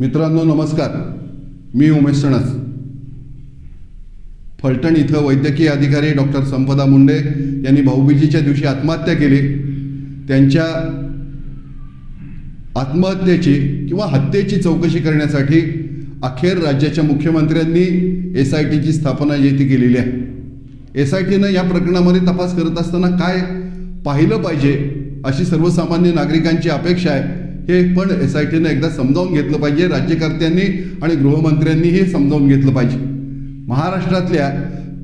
मित्रांनो नमस्कार. मी उमेश सणस. फलटण इथं वैद्यकीय अधिकारी डॉक्टर संपदा मुंडे यांनी भाऊबीजीच्या दिवशी आत्महत्या केली. त्यांच्या आत्महत्येची किंवा हत्येची चौकशी करण्यासाठी अखेर राज्याच्या मुख्यमंत्र्यांनी एस आय टीची स्थापना जी ती केलेली आहे. एस आय टीनं या प्रकरणामध्ये तपास करत असताना काय पाहिलं पाहिजे अशी सर्वसामान्य नागरिकांची अपेक्षा आहे. हे पण एस आय टीनं एकदा समजावून घेतलं पाहिजे राज्यकर्त्यांनी आणि गृहमंत्र्यांनी हे समजावून घेतलं पाहिजे. महाराष्ट्रातल्या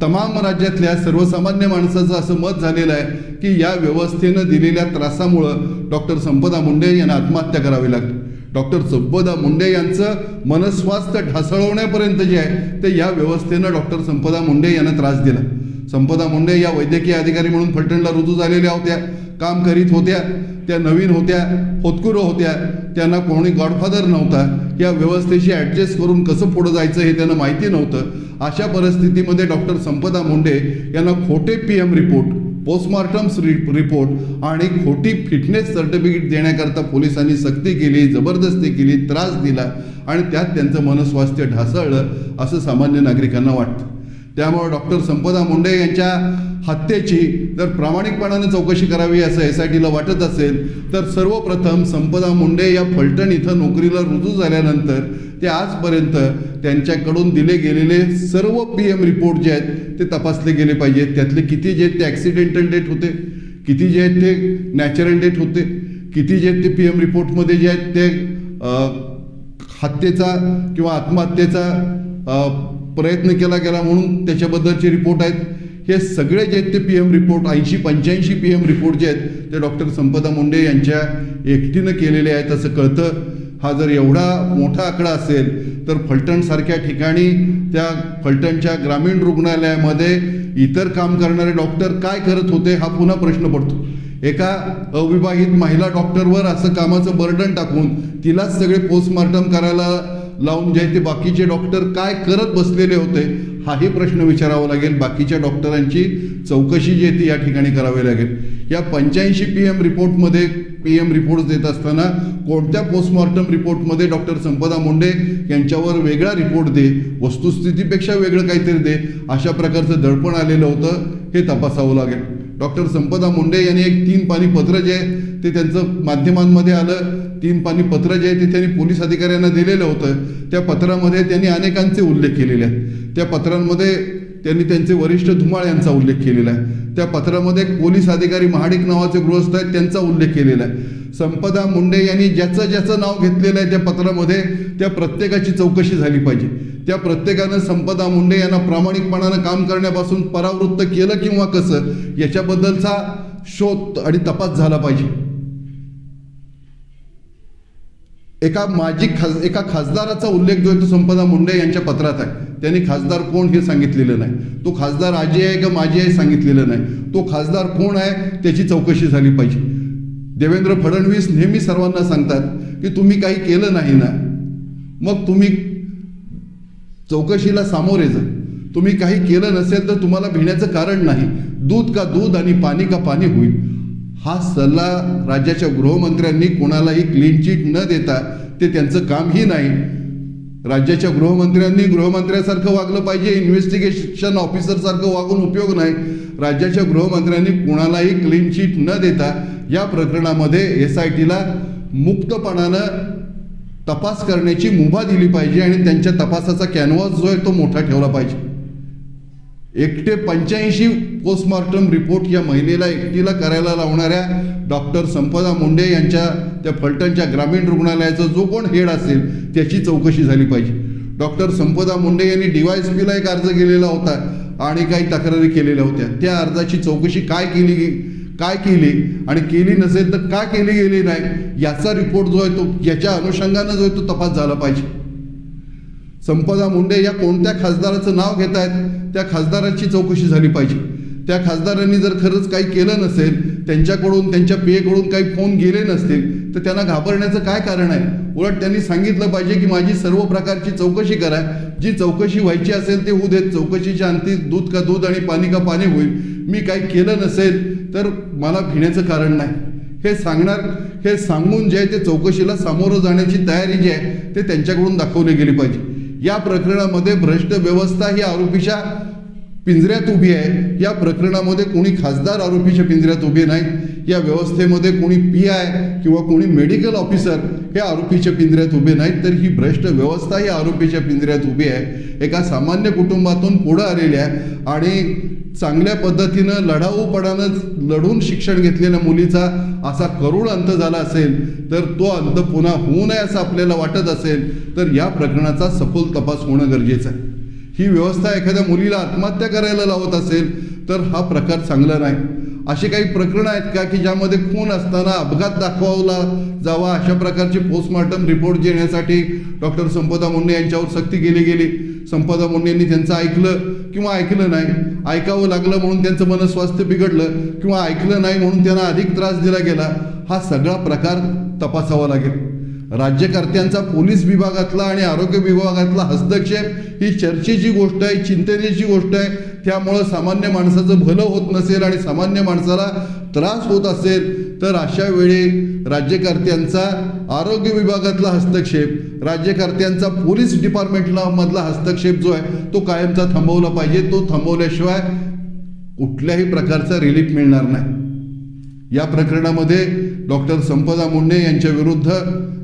तमाम राज्यातल्या सर्वसामान्य माणसाचं असं मत झालेलं आहे की या व्यवस्थेनं दिलेल्या त्रासामुळं डॉक्टर संपदा मुंडे यांना आत्महत्या करावी लागली. डॉक्टर संपदा मुंडे यांचं मनस्वास्थ्य ढासळवण्यापर्यंत जे आहे ते या व्यवस्थेनं डॉक्टर संपदा मुंडे यांना त्रास दिला. संपदा मुंडे या वैद्यकीय अधिकारी म्हणून फलटणला रुजू झालेल्या होत्या. काम करीत होत्या त्या नवीन होत्या होतकुरं होत्या त्यांना कोणी गॉडफादर नव्हता. या व्यवस्थेशी ॲडजस्ट करून कसं पुढं जायचं हे त्यांना माहिती नव्हतं. अशा परिस्थितीमध्ये डॉक्टर संपदा मुंडे यांना खोटे पी एम रिपोर्ट पोस्टमॉर्टम्स रि रिपोर्ट आणि खोटी फिटनेस सर्टिफिकेट देण्याकरता पोलिसांनी सक्ती केली जबरदस्ती केली त्रास दिला आणि त्यात त्यांचं मनस्वास्थ्य ढासळलं असं सामान्य नागरिकांना वाटतं. त्यामुळे डॉक्टर संपदा मुंडे यांच्या हत्येची जर प्रामाणिकपणाने चौकशी करावी असं एस आय टीला वाटत असेल तर सर्वप्रथम संपदा मुंडे या फलटण इथं नोकरीला रुजू झाल्यानंतर ते आजपर्यंत त्यांच्याकडून दिले गेलेले सर्व पी एम रिपोर्ट जे आहेत ते तपासले गेले पाहिजेत. त्यातले किती जे आहेत ते ॲक्सिडेंटल डेट होते किती जे आहेत ते नॅचरल डेट होते किती जे आहेत ते पी एम रिपोर्टमध्ये जे आहेत ते हत्येचा किंवा आत्महत्येचा प्रयत्न केला गेला म्हणून त्याच्याबद्दलचे रिपोर्ट आहेत. हे सगळे जे आहेत ते पी एम रिपोर्ट ऐंशी पंच्याऐंशी पी एम रिपोर्ट जे आहेत ते डॉक्टर संपदा मुंडे यांच्या एकटीनं केलेले आहेत. असं कळतं. हा जर एवढा मोठा आकडा असेल तर फलटणसारख्या ठिकाणी त्या फलटणच्या ग्रामीण रुग्णालयामध्ये इतर काम करणारे डॉक्टर काय करत होते हा पुन्हा प्रश्न पडतो. एका अविवाहित महिला डॉक्टरवर असं कामाचं बर्डन टाकून तिलाच सगळे पोस्टमार्टम करायला लावून जे आहे ते बाकीचे डॉक्टर काय करत बसलेले होते हाही प्रश्न विचारावा लागेल. बाकीच्या डॉक्टरांची चौकशी जी आहे ती या ठिकाणी करावी लागेल. या पंच्याऐंशी पी एम रिपोर्टमध्ये पी एम रिपोर्ट देत असताना कोणत्या पोस्टमॉर्टम रिपोर्टमध्ये डॉक्टर संपदा मुंडे यांच्यावर वेगळा रिपोर्ट दे वस्तुस्थितीपेक्षा वेगळं काहीतरी दे अशा प्रकारचं दडपण आलेलं होतं हे तपासावं लागेल. डॉक्टर संपदा मुंडे यांनी एक तीन पाणी पत्र जे आहे ते त्यांचं माध्यमांमध्ये आलं. तीन पाणी पत्र जे आहे ते त्यांनी पोलीस अधिकाऱ्यांना दिलेलं होतं. त्या पत्रामध्ये त्यांनी अनेकांचे उल्लेख केलेले आहेत. त्या पत्रांमध्ये त्यांनी त्यांचे वरिष्ठ धुमाळ यांचा उल्लेख केलेला आहे. त्या पत्रामध्ये एक पोलीस अधिकारी महाडिक नावाचे गृहस्थ आहेत त्यांचा उल्लेख केलेला आहे. संपदा मुंडे यांनी ज्याचं ज्याचं नाव घेतलेलं आहे त्या पत्रामध्ये त्या प्रत्येकाची चौकशी झाली पाहिजे. त्या प्रत्येकानं संपदा मुंडे यांना प्रामाणिकपणानं काम करण्यापासून परावृत्त केलं किंवा कसं याच्याबद्दलचा शोध आणि तपास झाला पाहिजे. एका माजी खास एका खासदाराचा उल्लेख जो आहे तो संपदा मुंडे यांच्या पत्रात आहे. त्यांनी खासदार कोण हे सांगितलेलं नाही. तो खासदार आजी आहे का माझी आहे सांगितलेलं नाही. तो खासदार कोण आहे त्याची चौकशी झाली पाहिजे. देवेंद्र फडणवीस नेहमी सर्वांना सांगतात की तुम्ही काही केलं नाही ना मग तुम्ही चौकशीला सामोरे जा. तुम्ही काही केलं नसेल तर तुम्हाला भिण्याचं कारण नाही. दूध का दूध आणि पाणी का पाणी होईल. हा सल्ला राज्याच्या गृहमंत्र्यांनी कोणालाही क्लीन चिट न देता ते त्यांचं कामही नाही. राज्याच्या गृहमंत्र्यांनी गृहमंत्र्यासारखं वागलं पाहिजे इन्व्हेस्टिगेशन ऑफिसरसारखं वागून उपयोग नाही. राज्याच्या गृहमंत्र्यांनी कोणालाही क्लीन चिट न देता या प्रकरणामध्ये एस आय टीला मुक्तपणानं तपास करण्याची मुभा दिली पाहिजे आणि त्यांच्या तपासाचा कॅनव्हास जो आहे तो मोठा ठेवला पाहिजे. एकटे पंच्याऐंशी पोस्टमॉर्टम रिपोर्ट या महिलेला एकटीला करायला लावणाऱ्या डॉक्टर संपदा मुंडे यांच्या त्या फलटणच्या ग्रामीण रुग्णालयाचा जो कोण हेड असेल त्याची चौकशी झाली पाहिजे. डॉक्टर संपदा मुंडे यांनी डीवायएसपीला एक अर्ज केलेला होता आणि काही तक्रारी केलेल्या होत्या. त्या अर्जाची चौकशी काय केली काय केली आणि केली नसेल तर का केली गेली नाही याचा रिपोर्ट जो आहे तो याच्या अनुषंगानं जो आहे तो तपास झाला पाहिजे. संपदा मुंडे या कोणत्या खासदाराचं नाव घेत आहेत त्या खासदाराची चौकशी झाली पाहिजे. त्या खासदारांनी जर खरंच काही केलं नसेल त्यांच्याकडून त्यांच्या पेकडून काही फोन गेले नसतील तर त्यांना घाबरण्याचं काय कारण आहे? उलट त्यांनी सांगितलं पाहिजे की माझी सर्व प्रकारची चौकशी करा. जी चौकशी व्हायची असेल ते होऊ देत. चौकशीच्या अंती दूध का दूध आणि पाणी का पाणी होईल. मी काही केलं नसेल तर मला भिण्याचं कारण नाही. हे सांगणार हे सांगून जे आहे ते चौकशीला सामोरं जाण्याची तयारी जी आहे ते त्यांच्याकडून दाखवली गेली पाहिजे. या प्रकरणामध्ये भ्रष्ट व्यवस्था ही आरोपीच्या पिंजऱ्यात उभी आहे. या प्रकरणामध्ये कोणी खासदार आरोपीच्या पिंजऱ्यात उभे नाहीत. या व्यवस्थेमध्ये कोणी पी आय किंवा कोणी मेडिकल ऑफिसर हे आरोपीच्या पिंजऱ्यात उभे नाहीत. तर ही भ्रष्ट व्यवस्था ही आरोपीच्या पिंजऱ्यात उभी आहे. एका सामान्य कुटुंबातून पुढं आलेली आहे. आणि चांगल्या पद्धतीनं लढाऊपणानं लढून शिक्षण घेतलेल्या मुलीचा असा करुण अंत झाला असेल तर तो अंत पुन्हा होऊ नये असं आपल्याला वाटत असेल तर या प्रकरणाचा सखोल तपास होणं गरजेचं आहे. ही व्यवस्था एखाद्या मुलीला आत्महत्या करायला लावत असेल तर हा प्रकार चांगला नाही. अशी काही प्रकरणं आहेत का की ज्यामध्ये खून असताना अपघात दाखवावला जावा अशा प्रकारचे पोस्टमॉर्टम रिपोर्ट देण्यासाठी डॉक्टर संपदा मुंडे यांच्यावर सक्ती केली गेली संपदा मुंडे यांनी त्यांचं ऐकलं किंवा ऐकलं नाही ऐकावं लागलं म्हणून त्यांचं मनस्वास्थ्य बिघडलं किंवा ऐकलं नाही म्हणून त्यांना अधिक त्रास दिला गेला हा सगळा प्रकार तपासावा लागेल. राज्यकर्त्यांचा पोलीस विभागातला आणि आरोग्य विभागातला हस्तक्षेप ही चर्चेची गोष्ट आहे चिंतनेची गोष्ट आहे त्यामुळं सामान्य माणसाचं भलं होत नसेल आणि सामान्य माणसाला त्रास होत असेल तर अशा वेळी राज्यकर्त्यांचा आरोग्य विभागातला हस्तक्षेप राज्यकर्त्यांचा पोलीस डिपार्टमेंटला मधला हस्तक्षेप जो आहे तो कायमचा थांबवला पाहिजे. तो थांबवल्याशिवाय कुठल्याही प्रकारचा रिलीफ मिळणार नाही. या प्रकरणामध्ये डॉक्टर संपदा मुंडे यांच्या विरुद्ध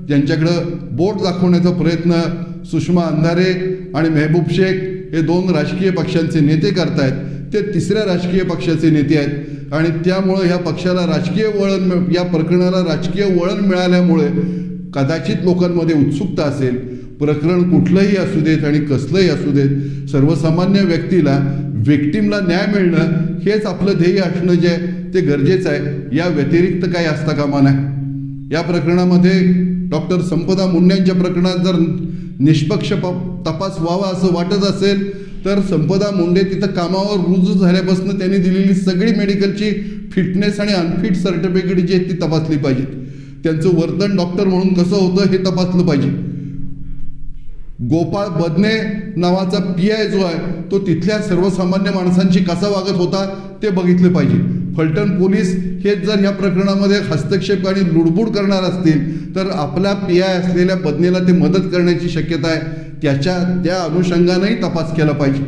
ज्यांच्याकडं बोट दाखवण्याचा प्रयत्न सुषमा अंधारे आणि मेहबूब शेख हे दोन राजकीय पक्षांचे नेते करतायत ते तिसऱ्या राजकीय पक्षाचे नेते आहेत. आणि त्यामुळं ह्या पक्षाला राजकीय वळण या प्रकरणाला राजकीय वळण मिळाल्यामुळे कदाचित लोकांमध्ये उत्सुकता असेल प्रकरण कुठलंही असू देत आणि कसलंही असू देत सर्वसामान्य व्यक्तीला विक्टीमला न्याय मिळणं हेच आपलं ध्येय असणं जे आहे ते गरजेचं आहे. या व्यतिरिक्त काही असता कामा नाही या प्रकरणामध्ये डॉक्टर संपदा मुंड्यांच्या प्रकरणात जर निष्पक्ष प- तपास व्हावा असं वाटत असेल तर संपदा मुंडे तिथं कामावर रुजू झाल्यापासून त्यांनी दिलेली सगळी मेडिकलची फिटनेस आणि अनफिट सर्टिफिकेट जी आहेत ती तपासली पाहिजेत. त्यांचं वर्तन डॉक्टर म्हणून कसं होतं हे तपासलं पाहिजे. गोपाळ बदने नावाचा पी आय जो आहे तो तिथल्या सर्वसामान्य माणसांशी कसा वागत होता ते बघितले पाहिजे. फलटण पोलीस हे जर ह्या प्रकरणामध्ये हस्तक्षेप आणि लुडबुड करणार असतील तर आपल्या पी आय असलेल्या बदनेला ते मदत करण्याची शक्यता आहे. त्याच्या त्या अनुषंगानेही तपास केला पाहिजे.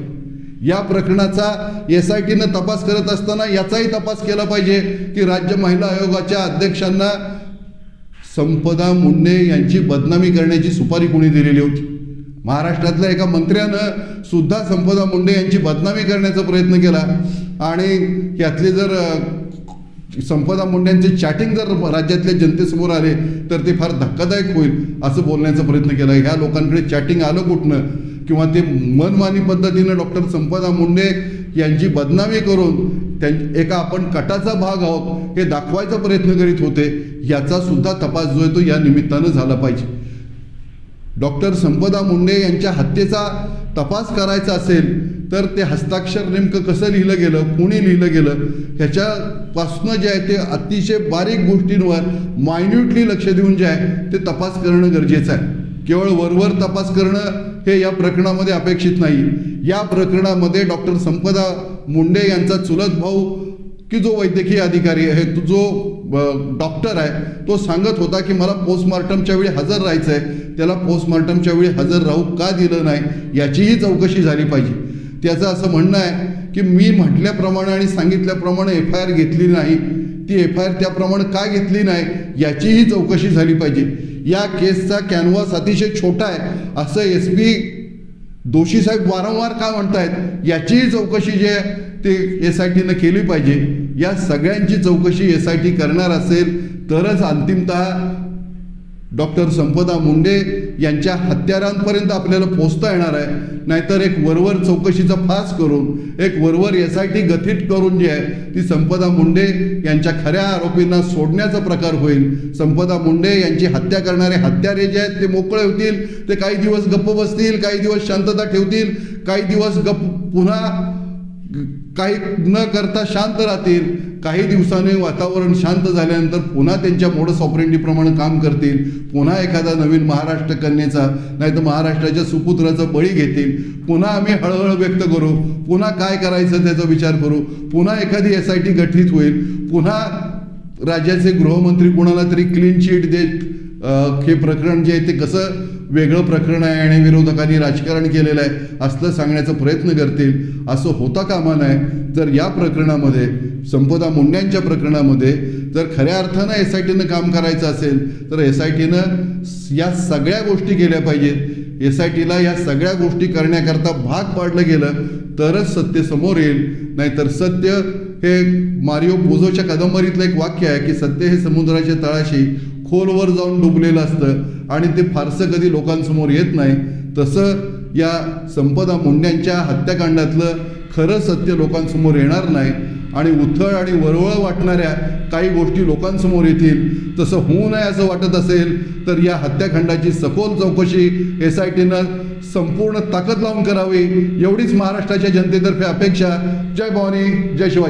या प्रकरणाचा एस आय टीनं तपास करत असताना याचाही तपास केला पाहिजे की राज्य महिला आयोगाच्या अध्यक्षांना संपदा मुंडे यांची बदनामी करण्याची सुपारी कोणी दिलेली होती. महाराष्ट्रातल्या एका मंत्र्यानं सुद्धा संपदा मुंडे यांची बदनामी करण्याचा प्रयत्न केला. आणि यातले जर संपदा मुंडेंचे चॅटिंग जर राज्यातल्या जनतेसमोर आले तर ते फार धक्कादायक होईल असं बोलण्याचा प्रयत्न केला. ह्या लोकांकडे चॅटिंग आलं कुठनं? किंवा ते मनमानी पद्धतीनं डॉक्टर संपदा मुंडे यांची बदनामी करून त्यां एका आपण कटाचा भाग आहोत हे दाखवायचा प्रयत्न करीत होते याचा सुद्धा तपास जो आहे तो या निमित्तानं झाला पाहिजे. डॉक्टर संपदा मुंडे यांच्या हत्येचा तपास करायचा असेल तर ते हस्ताक्षर नेमकं कसं लिहिलं गेलं कोणी लिहिलं गेलं ह्याच्यापासनं जे आहे ते अतिशय बारीक गोष्टींवर मायन्युटली लक्ष देऊन जे आहे ते तपास करणं गरजेचं आहे. केवळ वरवर तपास करणं हे या प्रकरणामध्ये अपेक्षित नाही. या प्रकरणामध्ये डॉक्टर संपदा मुंडे यांचा चुलत भाऊ की जो वैद्यकीय अधिकारी आहे तो जो डॉक्टर आहे तो सांगत होता की मला पोस्टमॉर्टमच्या वेळी हजर राहायचं आहे त्याला पोस्टमॉर्टमच्या वेळी हजर राहू का दिलं नाही याचीही चौकशी झाली पाहिजे. त्याचं असं म्हणणं आहे की मी म्हटल्याप्रमाणे आणि सांगितल्याप्रमाणे एफ आय आर घेतली नाही. ती एफ आय आर त्याप्रमाणे का घेतली नाही याचीही चौकशी झाली पाहिजे. या केसचा कॅनव्हास अतिशय छोटा आहे. असं एस पी दोषी साहेब वारंवार का म्हणतायत याचीही चौकशी जी आहे ते एस आय टीनं केली पाहिजे. या सगळ्यांची चौकशी एस आय टी करणार असेल तरच अंतिमत डॉक्टर संपदा मुंडे यांच्या हत्यारांपर्यंत आपल्याला पोचता येणार आहे. नाहीतर एक वरवर चौकशीचा फास करून एक वरवर एस आय टी गथित करून जी आहे ती संपदा मुंडे यांच्या खऱ्या आरोपींना सोडण्याचा प्रकार होईल. संपदा मुंडे यांची हत्या करणारे हत्यारे जे आहेत ते मोकळे होतील ते काही दिवस गप्प बसतील काही दिवस शांतता ठेवतील काही दिवस गप्प पुन्हा काही न करता शांत राहतील काही दिवसाने वातावरण शांत झाल्यानंतर पुन्हा त्यांच्या मोडस ऑपरेंटीप्रमाणे काम करतील पुन्हा एखादा नवीन महाराष्ट्र कन्येचा नाही तर महाराष्ट्राच्या सुपुत्राचा बळी घेतील. पुन्हा आम्ही हळहळ व्यक्त करू पुन्हा काय करायचं त्याचा विचार करू पुन्हा एखादी एस आय टी गठीत होईल पुन्हा राज्याचे गृहमंत्री कुणाला तरी क्लीन चिट देत हे प्रकरण जे आहे ते कसं वेगळं प्रकरण आहे आणि विरोधकांनी राजकारण केलेलं आहे असलं सांगण्याचा प्रयत्न करतील असं होता कामा नाही तर या प्रकरणामध्ये संपदा मुंड्यांच्या प्रकरणामध्ये जर खऱ्या अर्थानं एस आय टीनं काम करायचं असेल तर एस आय टीनं या सगळ्या गोष्टी केल्या पाहिजेत. एस आय टीला या सगळ्या गोष्टी करण्याकरता भाग पाडलं गेलं तरच सत्य समोर येईल. नाहीतर सत्य हे मारिओ पोझोच्या कादंबरीतलं एक वाक्य आहे की सत्य हे समुद्राच्या तळाशी खोलवर जाऊन डुबलेलं असतं आणि ते फारसं कधी लोकांसमोर येत नाही. तसं या संपदा मुंड्यांच्या हत्याकांडातलं खरं सत्य लोकांसमोर येणार नाही आणि उथळ आणि वरवळ वाटणाऱ्या काही गोष्टी लोकांसमोर येतील. तसं होऊ नये असं वाटत असेल तर या हत्याकांडाची सखोल चौकशी एस आय टीनं संपूर्ण ताकद लावून करावी. एवढीच महाराष्ट्राच्या जनतेतर्फे अपेक्षा. जय भवानी जय शिवाजी.